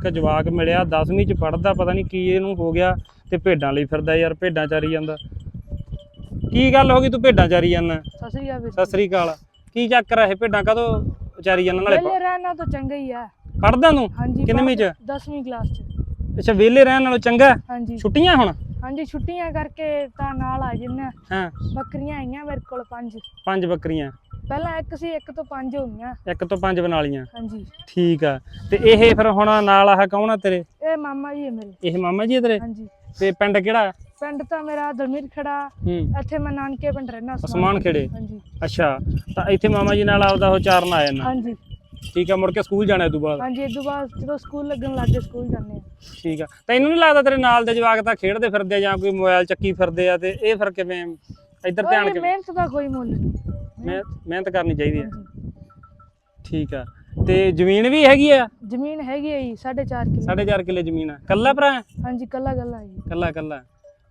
ਇੱਕ ਜਵਾਕ ਮਿਲਿਆ 10ਵੀਂ ਚ ਪੜਦਾ ਪਤਾ ਨਹੀਂ ਕੀ ਇਹਨੂੰ ਹੋ ਗਿਆ ਤੇ ਭੇਡਾਂ ਲਈ ਫਿਰਦਾ ਯਾਰ ਭੇਡਾਂ ਚਾਰੀ ਜਾਂਦਾ। ਕੀ ਗੱਲ ਹੋ ਗਈ ਤੂੰ ਭੇਡਾਂ ਚਾਰੀ ਜਾਂਦਾ? ਸਤਿ ਸ੍ਰੀ ਅਕਾਲ ਵੀਰ ਸਤਿ ਸ੍ਰੀ ਅਕਾਲ। ਕੀ ਚੱਕਰ ਆ ਇਹ ਭੇਡਾਂ ਕਦੋਂ ਚਾਰੀ ਜਾਂਦਾ? ਨਾਲੇ ਪਹਿਲੇ ਰਹਿਣਾ ਤਾਂ ਚੰਗਾ ਹੀ ਆ। ਪੜਦਾ ਤੂੰ? ਕਿੰਨਵੀਂ ਚ? 10ਵੀਂ ਕਲਾਸ ਚ। ਅੱਛਾ ਵਿਹਲੇ ਰਹਿਣ ਨਾਲੋਂ ਚੰਗਾ? ਹਾਂਜੀ। ਛੁੱਟੀਆਂ ਹੁਣ? ਹਾਂਜੀ ਛੁੱਟੀਆਂ ਕਰਕੇ ਤਾਂ ਨਾਲ ਆ ਜਿੰਨੇ ਹਾਂ। ਬੱਕਰੀਆਂ ਆਈਆਂ ਮੇਰੇ ਕੋਲ ਪੰਜ। ਪੰਜ ਬੱਕਰੀਆਂ। ਪਹਿਲਾਂ ਇੱਕ ਸੀ ਇੱਕ ਤੋਂ ਪੰਜ ਹੋ ਗਈਆਂ। ਇੱਕ ਤੋਂ ਪੰਜ ਬਣਾ ਲੀਆਂ ਹਾਂਜੀ। ਠੀਕ ਆ। ਤੇ ਇਹ ਫਿਰ ਹੁਣ ਨਾਲ ਆਹ ਕੌਣ ਆ ਤੇਰੇ? ਇਹ ਮਾਮਾ ਜੀ ਹੈ ਮੇਰੇ। ਇਹ ਮਾਮਾ ਜੀ ਆ ਤੇਰੇ? ਹਾਂਜੀ। ਤੇ ਪਿੰਡ ਕਿਹੜਾ? ਪਿੰਡ ਤਾਂ ਮੇਰਾ ਦਲਮੀਰ ਖੜਾ। ਹੂੰ। ਇੱਥੇ ਮੈਂ ਨਾਨਕੇ ਪਿੰਡ ਰਹਿਣਾ ਅਸਮਾਨ ਖੇੜੇ? ਹਾਂਜੀ। ਅੱਛਾ। ਤਾਂ ਇੱਥੇ ਮਾਮਾ ਜੀ ਨਾਲ ਆਪਦਾ ਉਹ ਚਾਰਨ ਆ ਜਾਣਾ ਹਾਂਜੀ। ਠੀਕ ਆ ਮੁੜ ਕੇ ਸਕੂਲ ਜਾਣਾ ਇਹ ਤੋਂ ਬਾਅਦ? ਹਾਂਜੀ ਇਸ ਤੋਂ ਬਾਅਦ ਜਦੋਂ ਸਕੂਲ ਲੱਗਣ ਲੱਗ ਗਏ ਸਕੂਲ ਜਾਂਦੇ ਆ। ਠੀਕ ਆ। ਤੈਨੂੰ ਨਹੀਂ ਲੱਗਦਾ ਤੇਰੇ ਨਾਲ ਦੇ ਜਵਾਕ ਤਾਂ ਖੇਡਦੇ ਫਿਰਦੇ ਆ ਜਾਂ ਕੋਈ ਮੋਬਾਈਲ ਚੱਕੀ ਫਿਰਦੇ ਆ ਤੇ ਇਹ ਫਿਰ ਕਿਵੇਂ? ਇੱਧਰ ਧਿਆਨ ਕਿਵੇਂ? ਮਿਹਨਤ ਦਾ ਕੋਈ ਮੁੱਲ ਨਹੀਂ ਮਿਹਨਤ ਮਿਹਨਤ ਕਰਨੀ ਚਾਹੀਦੀ ਹਾਂਜੀ। ਠੀਕ ਆ। ਤੇ ਜ਼ਮੀਨ ਵੀ ਹੈਗੀ ਆ? ਜ਼ਮੀਨ ਹੈਗੀ ਹੈ ਜੀ 4.5 ਕਿੱਲੇ। 4.5 ਕਿੱਲੇ ਜ਼ਮੀਨ ਆ। ਕੱਲਾ ਭਰਾ ਹੈ? ਹਾਂਜੀ ਕੱਲਾ ਕੱਲਾ ਹੈ ਜੀ। ਕੱਲਾ ਕੱਲਾ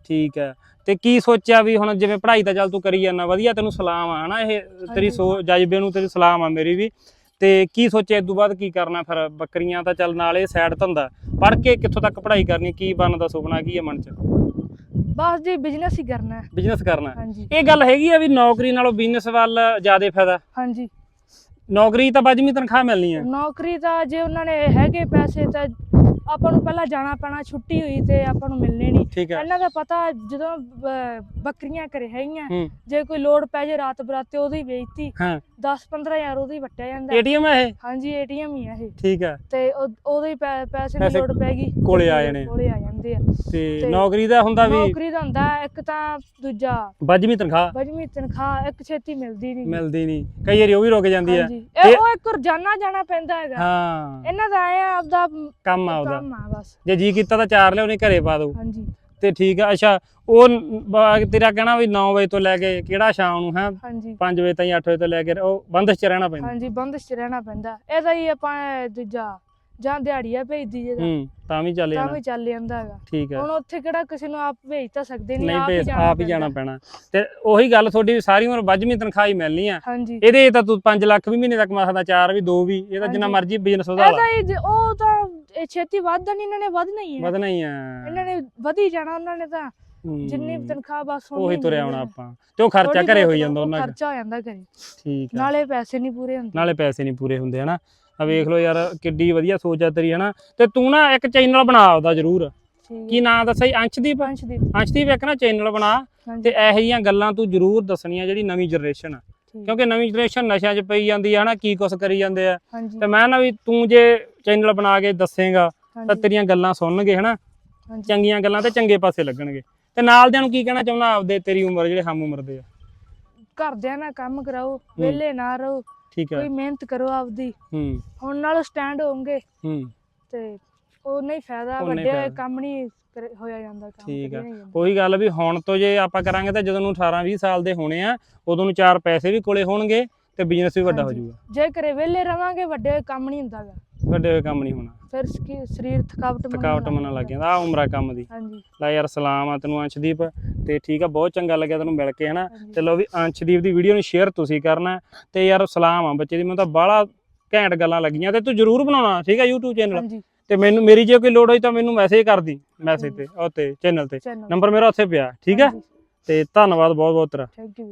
ਠੀਕ ਆ। ਤੇ ਕੀ ਸੋਚਿਆ ਵੀ ਹੁਣ ਜਿਵੇਂ ਪੜ੍ਹਾਈ ਤਾਂ ਚੱਲ ਤੂੰ ਕਰੀ ਜਾਂਦਾ ਵਧੀਆ ਤੈਨੂੰ ਸਲਾਮ ਆ ਹਨਾ ਇਹ? ਤੇਰੀ ਹਾਂਜੀ। ਸੋ ਜਜ਼ਬੇ ਨੂੰ ਤੇਰੀ ਸਲਾਮ ਆ ਮੇਰੀ ਵੀ। ਤੇ ਕੀ ਸੋਚਿਆ ਇਸ ਤੋਂ ਬਾਅਦ ਕੀ ਕਰਨਾ ਫਿਰ? ਬੱਕਰੀਆਂ ਤਾਂ ਚੱਲ ਨਾਲ ਇਹ ਸਾਈਡ ਧੰਦਾ। ਪੜ੍ਹ ਕੇ ਕਿੱਥੋਂ ਤੱਕ ਪੜ੍ਹਾਈ ਕਰਨੀ ਕੀ ਬਣਨ ਦਾ ਸੁਪਨਾ ਕੀ ਹੈ ਮਨ 'ਚ? ਬਸ ਜੀ ਬਿਜ਼ਨਸ ਹੀ ਕਰਨਾ ਹੈ। ਬਿਜ਼ਨਸ ਕਰਨਾ ਹੈ। ਹਾਂਜੀ। ਇਹ ਗੱਲ ਹੈਗੀ ਆ ਵੀ ਨੌਕਰੀ ਨਾਲੋਂ ਬਿਜ਼ਨਸ ਵੱਲ ਜ਼ਿਆਦਾ ਫਾਇਦਾ। ਹਾਂਜੀ। ਨੌਕਰੀ ਤਾਂ ਬਾਜਮੀ ਤਨਖਾਹ ਮਿਲਣੀ ਆ ਨੌਕਰੀ ਤਾਂ ਜੇ ਉਹਨਾਂ ਨੇ ਹੈਗੇ ਪੈਸੇ ਤਾਂ ਆਪਾਂ ਨੂੰ ਪਹਿਲਾਂ ਜਾਣਾ ਪੈਣਾ ਛੁੱਟੀ ਹੋਈ ਤੇ ਆਪਾਂ ਨੂੰ ਮਿਲਣੇ ਨਹੀਂ। ਠੀਕ ਹੈ। ਇਹਨਾਂ ਦਾ ਪਤਾ ਜਦੋਂ ਬੱਕਰੀਆਂ ਘਰੇ ਹੈਗੀਆਂ ਹੂੰ। ਜੇ ਕੋਈ ਲੋੜ ਪੈ ਜੇ ਰਾਤ ਬਰਾਤੇ ਉਹਦੀ ਵੇਚਤੀ ਹਾਂ। 10 15000 ਉਹਦੀ ਵਟਿਆ ਜਾਂਦਾ। ਏਟੀਐਮ ਹੈ ਇਹ? ਹਾਂਜੀ ਏਟੀਐਮ ਹੀ ਆ ਇਹ। ਠੀਕ ਹੈ। ਤੇ ਉਹ- ਉਹਦੇ ਹੀ ਪੈ- ਪੈਸੇ ਦੀ ਪੈਸੇ ਲੋੜ ਪੈ ਗਈ। ਕੋਲੇ ਆ ਜਾਣੇ। ਕੋਲੇ ਆ ਜਾਂਦੇ ਆ। ਤੇ ਤੇ ਨੌਕਰੀ ਦਾ ਹੁੰਦਾ ਵੀ ਨੌਕਰੀ ਦਾ ਹੁੰਦਾ ਇੱਕ ਤਾਂ ਦੂਜਾ। ਬਾਜਮੀ ਤਨਖਾਹ? ਬਜਵੀਂ ਤਨਖਾਹ ਇੱਕ ਛੇਤੀ ਮਿਲਦੀ ਨਹੀਂ ਮਿਲਦੀ ਨਹੀਂ ਕਈ ਵਾਰੀ ਉਹ ਵੀ ਰੁਕ ਜਾਂਦੀ ਹਾਂਜੀ। ਇਹ ਉਹ ਇੱਕ ਰੋਜ਼ਾਨਾ ਜਾਣਾ ਪੈਂਦਾ ਹੈਗਾ। ਹਾਂ। ਇਹਨਾਂ ਦਾ ਆਇਆ ਆਪਦਾ ਕੰਮ ਆ ਉਹਦਾ ਕੰਮ ਆ ਬਸ। ਜੇ ਜੀ ਕੀਤਾ ਤਾਂ ਚਾਰ ਨਹੀਂ ਘਰੇ ਪਾ ਦੋ। ਹਾਂਜੀ। ਤੇ ਠੀਕ ਆ ਅੱਛਾ ਉਹ ਤੇਰਾ ਕਹਿਣਾ ਵੀ 9 ਵਜੇ ਤੋਂ ਲੈ ਕੇ ਕਿਹੜਾ ਸ਼ਾਮ ਨੂੰ ਹੈ? ਹਾਂਜੀ। 5 ਵਜੇ ਤਾਈਂ 8 ਵਜੇ ਤੋਂ ਲੈ ਕੇ ਉਹ ਬੰਦਸ਼ ਚ ਰਹਿਣਾ ਪੈਂਦਾ। ਹਾਂਜੀ ਬੰਦਸ਼ ਚ ਰਹਿਣਾ ਪੈਂਦਾ। ਇਹਦਾ ਹੀ ਆਪਾਂ ਦੂਜਾ ਜਾਂ ਦਿਹਾੜੀਆ ਭੇਜਦੀ ਜੇ ਹੂੰ ਤਾਂ ਵੀ ਚੱਲ ਤਾਂ ਜਾਣਾ। ਵੀ ਚੱਲ ਜਾਂਦਾ ਹੈਗਾ। ਠੀਕ ਹੈ। ਹੁਣ ਉੱਥੇ ਕਿਹੜਾ ਕਿਸੇ ਨੂੰ ਆਪ ਭੇਜ ਤਾਂ ਸਕਦੇ ਨਹੀਂ ਨਹੀਂ ਆਪ ਹੀ ਭੇਜ ਜਾਣਾ ਆਪ ਹੀ ਜਾਣਾ ਪੈਂਦਾ। ਪੈਣਾ। ਤੇ ਉਹੀ ਗੱਲ ਤੁਹਾਡੀ ਵੀ ਸਾਰੀ ਉਮਰ ਬਾਜਵੀਂ ਤਨਖਾਹ ਹੀ ਮਿਲਣੀ ਆ। ਹਾਂਜੀ। ਇਹਦੇ ਤਾਂ ਤੂੰ 5 ਲੱਖ ਵੀ ਮਹੀਨੇ ਤੱਕ ਕਮਾ ਸਕਦਾ ਚਾਰ ਵੀ ਦੋ ਵੀ ਇਹ ਤਾਂ ਜਿੰਨਾ ਹਾਂਜੀ। ਮਰਜ਼ੀ ਬਿਜ਼ਨਸ ਉਹਦਾ ਇਹਦਾ ਹੀ ਜੇ- ਉਹ ਤਾਂ ਇਹ ਛੇਤੀ ਵੱਧਦਾ ਨਹੀਂ ਇਹਨਾਂ ਨੇ ਵੱਧਣਾ ਹੀ ਹੈ। ਵਧਣਾ ਹੀ ਆ। ਇਹਨਾਂ ਨੇ ਵਧੀ ਜਾਣਾ ਉਹਨਾਂ ਨੇ ਤਾਂ ਹੂੰ। ਜਿੰਨੀ ਵੀ ਤਨਖਾਹ ਬਸ ਉਹੀ ਹੀ ਤੁਰਿਆ ਆਉਣਾ। ਆਪਾਂ। ਤੇ ਉਹ ਖਰਚਾ ਘਰੇ ਹੋਈ ਜਾਂਦਾ ਉਹ ਉਹਨਾਂ ਦਾ। ਖਰਚਾ ਹੋ ਜਾਂਦਾ ਘਰੇ। ਠੀਕ ਆ। ਨਾਲੇ ਪੈਸੇ ਨਹੀਂ ਪੂਰੇ ਹੁੰਦੇ। ਨਾਲੇ ਪੈਸੇ ਨਹੀਂ ਪੂਰੇ ਹੁੰਦੇ ਹਨਾ? ਆ ਵੇਖ ਲਓ ਯਾਰ ਕਿੱਡੀ ਵਧੀਆ ਸੋਚ ਆ ਤੇਰੀ ਹਨਾ? ਤੇ ਤੂੰ ਨਾ ਇੱਕ ਚੈਨਲ ਬਣਾ ਆਪਦਾ ਜ਼ਰੂਰ। ਕੀ ਨਾਂ ਦੱਸਿਆ ਸੀ? ਅੰਸ਼ਦੀਪ? ਦੀ ਅੰਸ਼ਦੀਪ ਇੱਕ ਨਾ ਚੈਨਲ ਬਣਾ ਤੇ ਇਹੋ ਜਿਹੀਆਂ ਗੱਲਾਂ ਤੂੰ ਜ਼ਰੂਰ ਦੱਸਣੀਆਂ ਜਿਹੜੀ ਨਵੀਂ ਜਨਰੇਸ਼ਨ ਆ। ਕਿਉਂਕਿ ਨਵੀਂ ਜਨਰੇਸ਼ਨ ਨਸ਼ਿਆਂ 'ਚ ਪਈ ਜਾਂਦੀ ਆ ਹਨਾ? ਕੀ ਕੁਛ ਕਰੀ ਜਾਂਦੇ ਆ। ਤੇ ਮੈਂ ਨਾ ਵੀ ਤੂੰ ਜੇ ਚੈਨਲ ਬਣਾ ਕੇ ਦੱਸੇਗਾ ਤਾਂ ਤੇਰੀਆਂ ਗੱਲਾਂ ਸੁਣਨਗੇ ਹਨਾ? ਚੰਗੀਆਂ ਗੱਲਾਂ ਤੇ ਚੰਗੇ ਪਾਸੇ ਲੱਗਣਗੇ। ਤੇ ਨਾਲਦਿਆਂ ਨੂੰ ਕੀ ਕਹਿਣਾ ਚਾਹੁੰਦਾ ਆਪਦੇ ਤੇਰੀ ਉਮਰ ਜਿਹੜੇ ਹਮ ਉਮਰ ਦੇ ਆ? ਘਰਦਿਆਂ ਨਾਲ ਕੰਮ ਕਰਾਓ ਵਿਹਲੇ ਨਾ ਰਹੋ ਠੀਕ ਹੈ। ਕੋਈ ਮਿਹਨਤ ਕਰੋ ਆਪਦੀ। ਹੂੰ। ਹੁਣ ਨਾਲੋਂ ਸਟੈਂਡ ਹੋਵੋਗੇ। ਹੂੰ। ਤੇ ਉਹ ਨਹੀਂ ਫਾਇਦਾ ਵੱਡੇ। ਕੰਮ ਨਹੀਂ ਹੋਇਆ ਜਾਂਦਾ ਕੰਮ ਠੀਕ ਆ। ਉਹੀ ਗੱਲ ਵੀ ਹੁਣ ਤੋਂ ਜੇ ਆਪਾਂ ਕਰਾਂਗੇ ਤਾਂ ਜਦੋਂ ਨੂੰ 18 20 ਸਾਲ ਦੇ ਹੋਣੇ ਆ ਉਦੋਂ ਨੂੰ ਚਾਰ ਪੈਸੇ ਵੀ ਕੋਲੇ ਹੋਣਗੇ ਤੇ ਬਿਜ਼ਨਸ ਵੀ ਵੱਡਾ ਹੋ। ਜਾਊਗਾ। ਜੇ ਘਰੇ ਵਿਹਲੇ ਰਵਾਂਗੇ ਵੱਡੇ ਕੰਮ ਨਹੀਂ ਹੁੰਦਾਗਾ ਵੱਡੇ ਹੋਏ ਕੰਮ ਨਹੀਂ ਹੋਣਾ। ਫਿਰ ਸਕੀ- ਸਰੀਰ ਥਕਾਵਟ ਮੰਨਣ ਥਕਾਵਟ ਮੰਨਣ ਲੱਗ ਜਾਂਦਾ ਆ ਉਮਰਾ ਕੰਮ ਦੀ। ਹਾਂਜੀ। ਲੈ ਯਾਰ ਸਲਾਮ ਆ ਤੈਨੂੰ ਅੰਸ਼ਦੀਪ ਤੇ ਠੀਕ ਆ ਬਹੁਤ ਚੰਗਾ ਲੱਗਿਆ ਤੈਨੂੰ ਮਿਲ ਕੇ ਹਨਾ? ਹਾਂਜੀ। ਤੇ ਲੋ ਵੀ ਅੰਸ਼ਦੀਪ ਦੀ ਵੀਡੀਓ ਨੂੰ ਸ਼ੇਅਰ ਤੁਸੀਂ ਕਰਨਾ ਹੈ। ਤੇ ਯਾਰ ਸਲਾਮ ਆ ਬੱਚੇ ਦੀ ਮੈਨੂੰ ਤਾਂ ਬਾਹਲਾ ਘੈਂਟ ਗੱਲਾਂ ਲੱਗੀਆਂ ਤੇ ਤੂੰ ਜਰੂਰ ਬਣਾਉਣਾ ਠੀਕ ਆ YouTube ਚੈਨਲ ਹਾਂਜੀ। ਤੇ ਮੈਨੂੰ ਮੇਰੀ ਜੇ ਕੋਈ ਲੋੜ ਹੋਈ ਤਾਂ ਮੈਨੂੰ ਮੈਸੇਜ ਕਰਦੀ ਮੈਸੇਜ ਤੇ ਉਹ ਤੇ। ਚੈਨਲ ਤੇ। ਚੈਨਲ ਨੰਬਰ ਮੇਰਾ ਉੱਥੇ ਪਿਆ ਠੀਕ ਆ? ਤੇ ਧੰਨਵਾਦ ਬਹੁਤ ਬਹੁਤ ਤੇਰਾ। Thank you